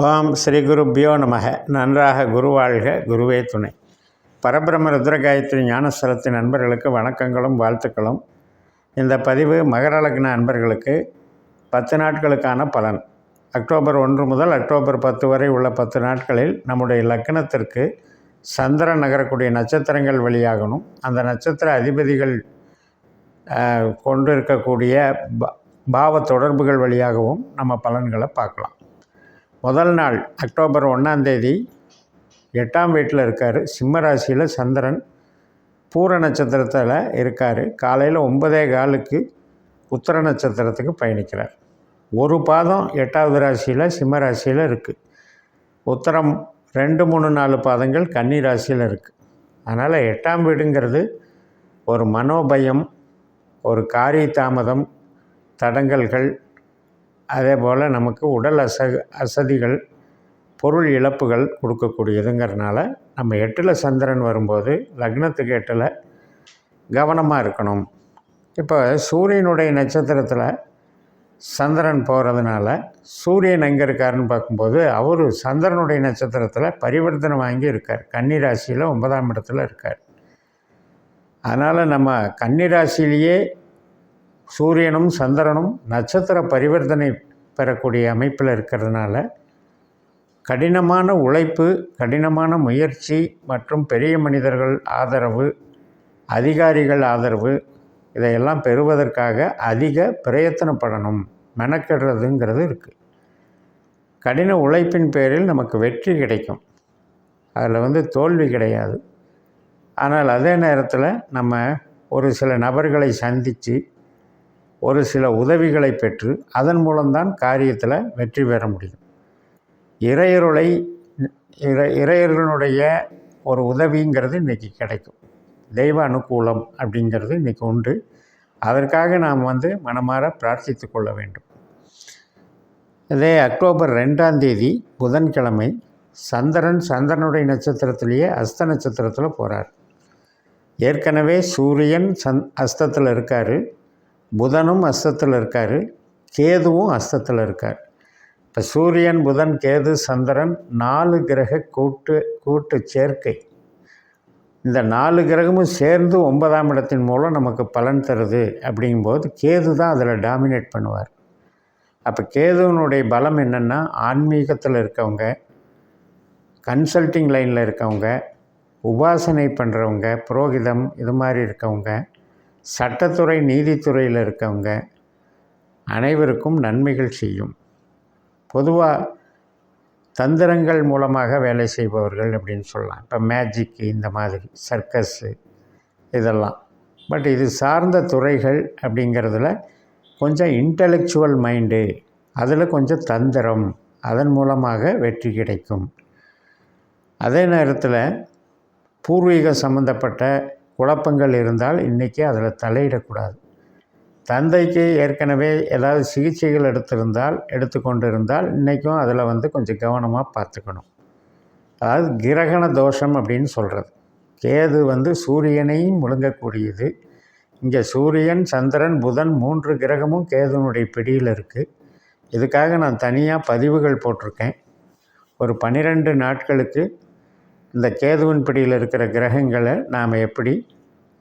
ஓம் ஸ்ரீ குருப்பியோ நமக. நன்றாக குருவாழ்க குருவே துணை. பரபிரம ருத்ரகாயத்ரி ஞானஸ்தலத்தின் நண்பர்களுக்கு வணக்கங்களும் வாழ்த்துக்களும். இந்த பதிவு மகர லக்ன பத்து நாட்களுக்கான பலன். அக்டோபர் ஒன்று முதல் அக்டோபர் பத்து வரை உள்ள பத்து நாட்களில் நம்முடைய லக்னத்திற்கு சந்திரன் நகரக்கூடிய நட்சத்திரங்கள் வழியாகணும் அந்த நட்சத்திர அதிபதிகள் கொண்டிருக்கக்கூடிய கொண்டு இருக்கக்கூடிய பாவ தொடர்புகள் வழியாகவும் நம்ம பலன்களை பார்க்கலாம். முதல் நாள் அக்டோபர் ஒன்றாந்தேதி எட்டாம் வீட்டில் இருக்கார். சிம்ம ராசியில் சந்திரன். பூர நட்சத்திரத்தில் இருக்கார். காலையில் ஒன்பதே காலுக்கு உத்தர நட்சத்திரத்துக்கு பயணிக்கிறார். ஒரு பாதம் எட்டாவது ராசியில் சிம்ம ராசியில் இருக்குது உத்தரம் ரெண்டு மூணு நாலு பாதங்கள் கன்னி ராசியில் இருக்குது அதனால் எட்டாம் வீடுங்கிறது ஒரு மனோபயம் ஒரு காரிய தாமதம் தடங்கல்கள் அதே போல் நமக்கு உடல் அச அசதிகள் பொருள் இழப்புகள் கொடுக்கக்கூடியதுங்கிறனால நம்ம எட்டில் சந்திரன் வரும்போது லக்னத்துக்கு எட்டில் கவனமாக இருக்கணும். இப்போ சூரியனுடைய நட்சத்திரத்தில் சந்திரன் போகிறதுனால சூரியன் எங்கே இருக்காருன்னு பார்க்கும்போது அவர் சந்திரனுடைய நட்சத்திரத்தில் பரிவர்த்தனை வாங்கி இருக்கார். கன்னிராசியில் ஒன்பதாம் இடத்துல இருக்கார். அதனால் நம்ம கன்னிராசிலேயே சூரியனும் சந்திரனும் நட்சத்திர பரிவர்த்தனை பெறக்கூடிய அமைப்பில் இருக்கிறதுனால கடினமான உழைப்பு கடினமான முயற்சி மற்றும் பெரிய மனிதர்கள் ஆதரவு அதிகாரிகள் ஆதரவு இதையெல்லாம் பெறுவதற்காக அதிக பிரயத்தனப்படணும். மெனக்கெடுறதுங்கிறது இருக்குது கடின உழைப்பின் பேரில் நமக்கு வெற்றி கிடைக்கும். அதில் வந்து தோல்வி கிடையாது. ஆனால் அதே நேரத்தில் நம்ம ஒரு சில நபர்களை சந்தித்து ஒரு சில உதவிகளை பெற்று அதன் மூலம்தான் காரியத்தில் வெற்றி பெற முடியும். இறையருளை இறை இறையர்களுடைய ஒரு உதவிங்கிறது இன்றைக்கி கிடைக்கும். தெய்வ அனுகூலம் அப்படிங்கிறது இன்றைக்கி உண்டு. அதற்காக நாம் வந்து மனமாற பிரார்த்தித்து கொள்ள வேண்டும். இதே அக்டோபர் ரெண்டாம் தேதி புதன்கிழமை சந்திரன் சந்திரனுடைய நட்சத்திரத்திலேயே அஸ்த நட்சத்திரத்தில் போகிறார் ஏற்கனவே சூரியன் சந் அஸ்தத்தில் இருக்கார். புதனும் அஸ்தத்தில் இருக்கார். கேதுவும் அஸ்தத்தில் இருக்கார். இப்போ சூரியன் புதன் கேது சந்திரன் நாலு கிரக கூட்டு கூட்டு சேர்க்கை. இந்த நாலு கிரகமும் சேர்ந்து ஒன்பதாம் இடத்தின் மூலம் நமக்கு பலன் தருது அப்படிங்கும்போது கேது தான் அதில் டாமினேட் பண்ணுவார். அப்போ கேதுவனுடைய பலம் என்னென்னா ஆன்மீகத்தில் இருக்கவங்க கன்சல்டிங் லைனில் இருக்கவங்க உபாசனை பண்ணுறவங்க புரோகிதம் இது மாதிரி இருக்கவங்க சட்டத்துறை நீதித்துறையில் இருக்கவங்க அனைவருக்கும் நன்மைகள் செய்யும். பொதுவாக தந்திரங்கள் மூலமாக வேலை செய்பவர்கள் அப்படின்னு சொல்லலாம். இப்போ மேஜிக்கு இந்த மாதிரி சர்க்கஸ்ஸு இதெல்லாம். பட் இது சார்ந்த துறைகள் அப்படிங்கிறதுல கொஞ்சம் இன்டலெக்சுவல் மைண்டு அதில் கொஞ்சம் தந்திரம் அதன் மூலமாக வெற்றி கிடைக்கும். அதே நேரத்தில் பூர்வீக சம்மந்தப்பட்ட குழப்பங்கள் இருந்தால் இன்றைக்கி அதில் தலையிடக்கூடாது. தந்தைக்கு ஏற்கனவே ஏதாவது சிகிச்சைகள் எடுத்திருந்தால் எடுத்துக்கொண்டு இருந்தால் இன்றைக்கும் அதில் வந்து கொஞ்சம் கவனமாக பார்த்துக்கணும். அதாவது கிரகண தோஷம் அப்படின்னு சொல்கிறது கேது வந்து சூரியனையும் முழுங்கக்கூடியது. இங்கே சூரியன் சந்திரன் புதன் மூன்று கிரகமும் கேதுனுடைய பிடியில் இருக்குது இதுக்காக நான் தனியாக பதிவுகள் போட்டிருக்கேன். ஒரு பன்னிரெண்டு நாட்களுக்கு இந்த கேதுவின் பிடியில் இருக்கிற கிரகங்களை நாம் எப்படி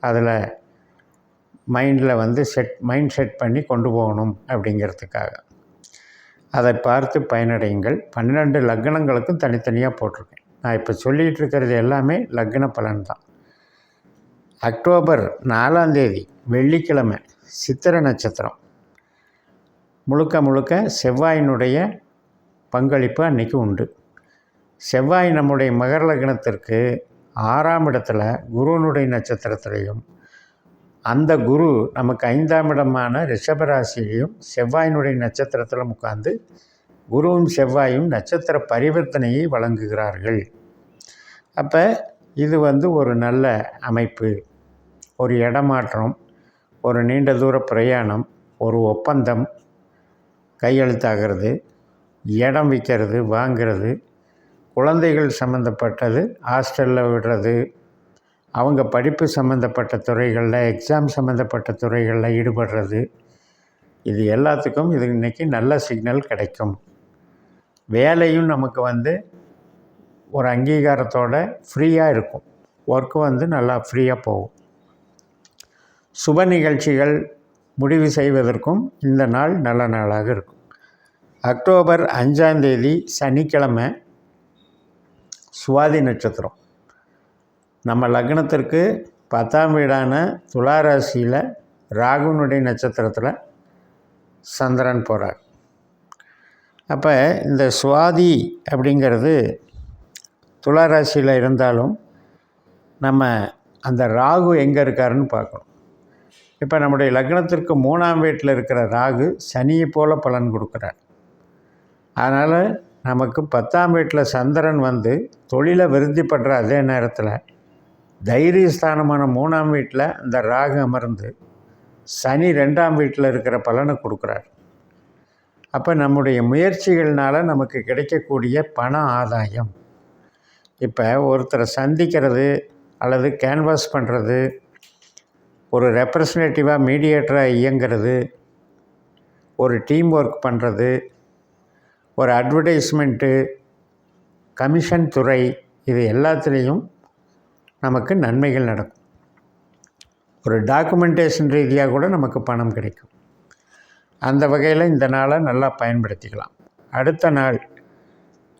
அதில் மைண்டில் வந்து செட் மைண்ட் செட் பண்ணி கொண்டு போகணும் அப்படிங்கிறதுக்காக. அதை பார்த்து பயனடையுங்கள். பன்னிரெண்டு லக்னங்களுக்கும் தனித்தனியாக போட்டிருக்கேன். நான் இப்போ சொல்லிகிட்டு இருக்கிறது எல்லாமே லக்ன பலன் தான். அக்டோபர் நாலாம் தேதி வெள்ளிக்கிழமை சித்திர நட்சத்திரம். முழுக்க முழுக்க செவ்வாயினுடைய பங்களிப்பு அன்றைக்கி உண்டு. செவ்வாய் நம்முடைய மகர லக்னத்திற்கு ஆறாம் இடத்துல குருவனுடைய நட்சத்திரத்திலையும் அந்த குரு நமக்கு ஐந்தாம் இடமான ரிஷபராசியிலையும் செவ்வாயினுடைய நட்சத்திரத்தில் உட்கார்ந்து குருவும் செவ்வாயும் நட்சத்திர பரிவர்த்தனையை வழங்குகிறார்கள். அப்போ இது வந்து ஒரு நல்ல அமைப்பு ஒரு இடமாற்றம் ஒரு நீண்ட தூர பிரயாணம் ஒரு ஒப்பந்தம் கையெழுத்தாகிறது இடம் விற்கிறது வாங்கிறது குழந்தைகள் சம்மந்தப்பட்டது ஹாஸ்டலில் விடுறது அவங்க படிப்பு சம்மந்தப்பட்ட துறைகளில் எக்ஸாம் சம்மந்தப்பட்ட துறைகளில் ஈடுபடுறது இது எல்லாத்துக்கும் இது இன்றைக்கி நல்ல சிக்னல் கிடைக்கும். வேலையும் நமக்கு வந்து ஒரு அங்கீகாரத்தோட ஃப்ரீயாக இருக்கும். ஒர்க்கு வந்து நல்லா ஃப்ரீயாக போகும். சுப நிகழ்ச்சிகள் முடிவு செய்வதற்கும் இந்த நாள் நல்ல நாளாக இருக்கும். அக்டோபர் அஞ்சாந்தேதி சனிக்கிழமை சுவாதி நட்சத்திரம். நம்ம லக்னத்திற்கு பத்தாம் வீடான துளாராசியில் ராகுனுடைய நட்சத்திரத்தில் சந்திரன் போகிறார் அப்போ இந்த சுவாதி அப்படிங்கிறது துளாராசியில் இருந்தாலும் நம்ம அந்த ராகு எங்கே இருக்காருன்னு பார்க்கணும். இப்போ நம்முடைய லக்னத்திற்கு மூணாம் வீட்டில் இருக்கிற ராகு சனியை போல் பலன் கொடுக்குறார். அதனால் நமக்கு பத்தாம் வீட்டில் சந்திரன் வந்து தொழிலை விருத்தி பண்ணுற அதே நேரத்தில் தைரியஸ்தானமான மூணாம் வீட்டில் அந்த ராகு அமர்ந்து சனி ரெண்டாம் வீட்டில் இருக்கிற பலனை கொடுக்குறார். அப்போ நம்முடைய முயற்சிகள்னால் நமக்கு கிடைக்கக்கூடிய பண ஆதாயம். இப்போ ஒருத்தரை சந்திக்கிறது அல்லது கேன்வாஸ் பண்ணுறது ஒரு ரெப்ரசன்டேட்டிவாக மீடியேட்டராக இயங்கிறது ஒரு டீம் ஒர்க் பண்ணுறது ஒரு அட்வர்டைஸ்மெண்ட்டு கமிஷன் துறை இது எல்லாத்துலேயும் நமக்கு நன்மைகள் நடக்கும். ஒரு டாக்குமெண்டேஷன் ரீதியாக கூட நமக்கு பணம் கிடைக்கும். அந்த வகையில் இந்த நாளை நல்லா பயன்படுத்திக்கலாம். அடுத்த நாள்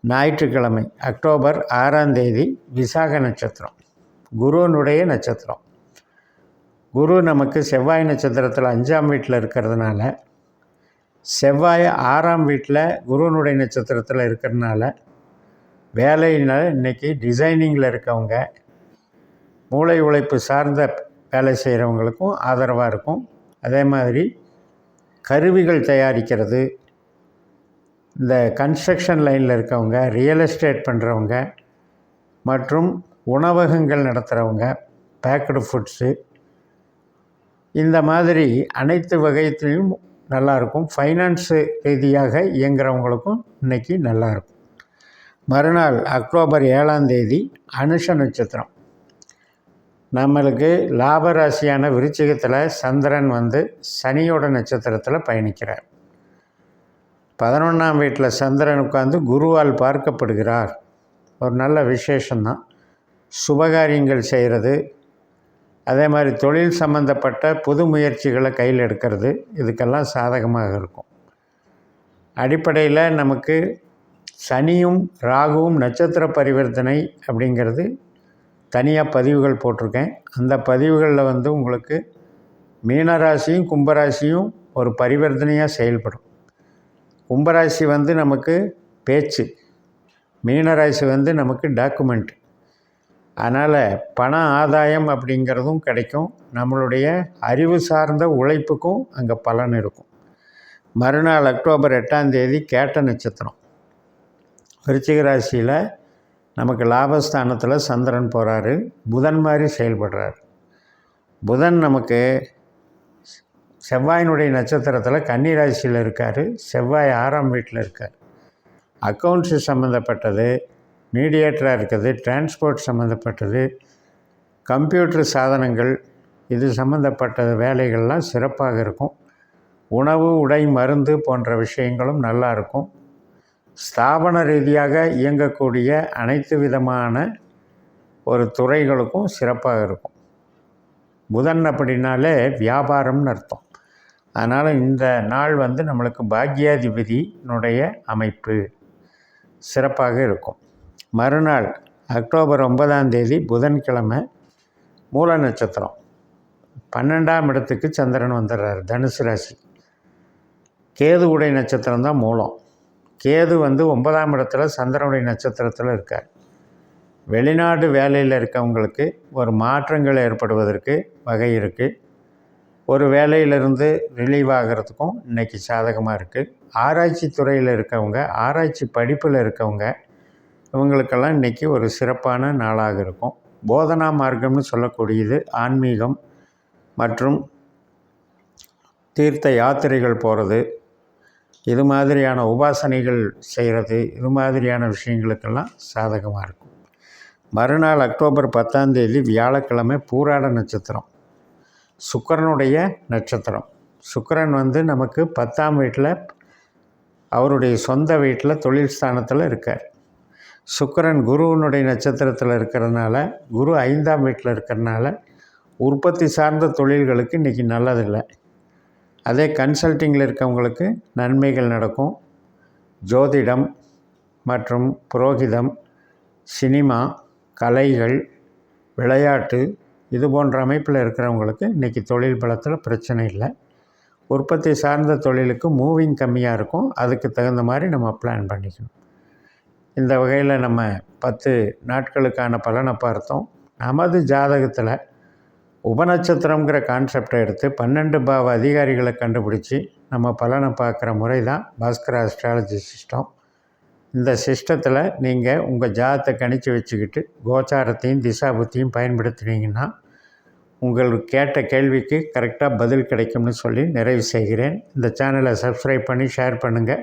ஞாயிற்றுக்கிழமை அக்டோபர் ஆறாம் தேதி விசாக நட்சத்திரம். குருவனுடைய நட்சத்திரம். குரு நமக்கு செவ்வாய் நட்சத்திரத்தில் அஞ்சாம் வீட்டில் இருக்கிறதுனால செவ்வாய் ஆறாம் வீட்டில் குருவனுடைய நட்சத்திரத்தில் இருக்கிறதுனால வேலையினால் இன்றைக்கி டிசைனிங்கில் இருக்கவங்க மூளை உழைப்பு சார்ந்த வேலை செய்கிறவங்களுக்கும் ஆதரவாக இருக்கும். அதே மாதிரி கருவிகள் தயாரிக்கிறது இந்த கன்ஸ்ட்ரக்ஷன் லைனில் இருக்கவங்க ரியல் எஸ்டேட் பண்ணுறவங்க மற்றும் உணவகங்கள் நடத்துகிறவங்க பேக்கடு ஃபுட்ஸு இந்த மாதிரி அனைத்து வகையத்திலையும் நல்லாயிருக்கும். ஃபைனான்ஸு ரீதியாக இயங்குகிறவங்களுக்கும் இன்றைக்கி நல்லாயிருக்கும். மறுநாள் அக்டோபர் ஏழாம் தேதி அனுஷ நட்சத்திரம். நம்மளுக்கு லாபராசியான விருச்சிகத்தில் சந்திரன் வந்து சனியோட நட்சத்திரத்தில் பயணிக்கிறார். பதினொன்றாம் வீட்டில் சந்திரன் உட்காந்து குருவால் பார்க்கப்படுகிறார். ஒரு நல்ல விசேஷந்தான் சுபகாரியங்கள் செய்கிறது அதே மாதிரி தொழில் சம்மந்தப்பட்ட புது முயற்சிகளை கையில் எடுக்கிறது இதுக்கெல்லாம் சாதகமாக இருக்கும். அடிப்படையில் நமக்கு சனியும் ராகுவும் நட்சத்திர பரிவர்த்தனை அப்படிங்கிறது தனியாக பதிவுகள் போட்டிருக்கேன். அந்த பதிவுகளில் வந்து உங்களுக்கு மீனராசியும் கும்பராசியும் ஒரு பரிவர்த்தனையாக செயல்படும். கும்பராசி வந்து நமக்கு பேச்சு மீனராசி வந்து நமக்கு டாக்குமெண்ட். அதனால் பண ஆதாயம் அப்படிங்கிறதும் கிடைக்கும். நம்மளுடைய அறிவு சார்ந்த உழைப்புக்கும் அங்கே பலன் இருக்கும். மறுநாள் அக்டோபர் எட்டாம் தேதி கேட்ட நட்சத்திரம். விருச்சிக ராசியில் நமக்கு லாபஸ்தானத்தில் சந்திரன் போகிறாரு புதன் மாதிரி செயல்படுறார். புதன் நமக்கு செவ்வாயினுடைய நட்சத்திரத்தில் கன்னி ராசியில் இருக்கார். செவ்வாய் ஆறாம் வீட்டில் இருக்கார். அக்கௌண்ட்ஸு சம்மந்தப்பட்டது மீடியேட்டராக இருக்குது டிரான்ஸ்போர்ட் சம்மந்தப்பட்டது கம்ப்யூட்டர் சாதனங்கள் இது சம்மந்தப்பட்ட வேலைகள்லாம் சிறப்பாக இருக்கும். உணவு உடை மருந்து போன்ற விஷயங்களும் நல்லா இருக்கும். ஸ்தாபன ரீதியாக இயங்கக்கூடிய அனைத்து விதமான ஒரு துறைகளுக்கும் சிறப்பாக இருக்கும். புதன் அப்படின்னாலே வியாபாரம்னு அர்த்தம். அதனால் இந்த நாள் வந்து நம்மளுக்கு பாக்யாதிபதியினுடைய அமைப்பு சிறப்பாக இருக்கும். மறுநாள் அக்டோபர் ஒன்பதாம் தேதி புதன்கிழமை மூல நட்சத்திரம். பன்னெண்டாம் இடத்துக்கு சந்திரன் வந்துடுறார் தனுசு ராசி. கேது உடை நட்சத்திரம் தான் மூலம். கேது வந்து ஒன்பதாம் இடத்துல சந்திரனுடைய நட்சத்திரத்தில் இருக்கார். வெளிநாடு வேலையில் இருக்கவங்களுக்கு ஒரு மாற்றங்கள் ஏற்படுவதற்கு வகை இருக்குது ஒரு வேலையிலிருந்து ரிலீவ் ஆகிறதுக்கும் இன்றைக்கி சாதகமாக இருக்குது ஆராய்ச்சி துறையில் இருக்கவங்க ஆராய்ச்சி படிப்பில் இருக்கவங்க இவங்களுக்கெல்லாம் இன்றைக்கி ஒரு சிறப்பான நாளாக இருக்கும். போதனா மார்க்கம்னு சொல்லக்கூடியது ஆன்மீகம் மற்றும் தீர்த்த யாத்திரைகள் போகிறது இது மாதிரியான உபாசனைகள் செய்கிறது இது மாதிரியான விஷயங்களுக்கெல்லாம் சாதகமாக இருக்கும். மறுநாள் அக்டோபர் பத்தாம் தேதி வியாழக்கிழமை பூராட நட்சத்திரம் சுக்கரனுடைய நட்சத்திரம். சுக்கரன் வந்து நமக்கு பத்தாம் வீட்டில் அவருடைய சொந்த வீட்டில் தொழில் ஸ்தானத்தில் இருக்கார். சுக்கரன் குருவினுடைய நட்சத்திரத்தில் இருக்கிறதுனால குரு ஐந்தாம் வீட்டில் இருக்கிறதுனால உற்பத்தி சார்ந்த தொழில்களுக்கு இன்றைக்கி நல்லதில்லை. அதே கன்சல்ட்டிங்கில் இருக்கவங்களுக்கு நன்மைகள் நடக்கும். ஜோதிடம் மற்றும் புரோகிதம் சினிமா கலைகள் விளையாட்டு இது போன்ற அமைப்பில் இருக்கிறவங்களுக்கு இன்றைக்கி தொழில் பலத்தில் பிரச்சனை இல்லை. உற்பத்தி சார்ந்த தொழிலுக்கு மூவிங் கம்மியாக இருக்கும். அதுக்கு தகுந்த மாதிரி நம்ம பிளான் பண்ணிக்கணும். இந்த வகையில் நம்ம பத்து நாட்களுக்கான பலனை பார்த்தோம். நமது ஜாதகத்தில் உபநட்சத்திரங்கிற கான்செப்டை எடுத்து பன்னெண்டு பாவ அதிகாரிகளை கண்டுபிடிச்சி நம்ம பலனை பார்க்குற முறை தான் பாஸ்கர அஸ்ட்ராலஜி சிஸ்டம் இந்த சிஸ்டத்தில் நீங்கள் உங்கள் ஜாதத்தை கணித்து வச்சுக்கிட்டு கோச்சாரத்தையும் திசா புத்தியும் பயன்படுத்தினீங்கன்னா உங்களுக்கு கேட்ட கேள்விக்கு கரெக்டாக பதில் கிடைக்கும்னு சொல்லி நிறைவு செய்கிறேன். இந்த சேனலை சப்ஸ்கிரைப் பண்ணி ஷேர் பண்ணுங்கள்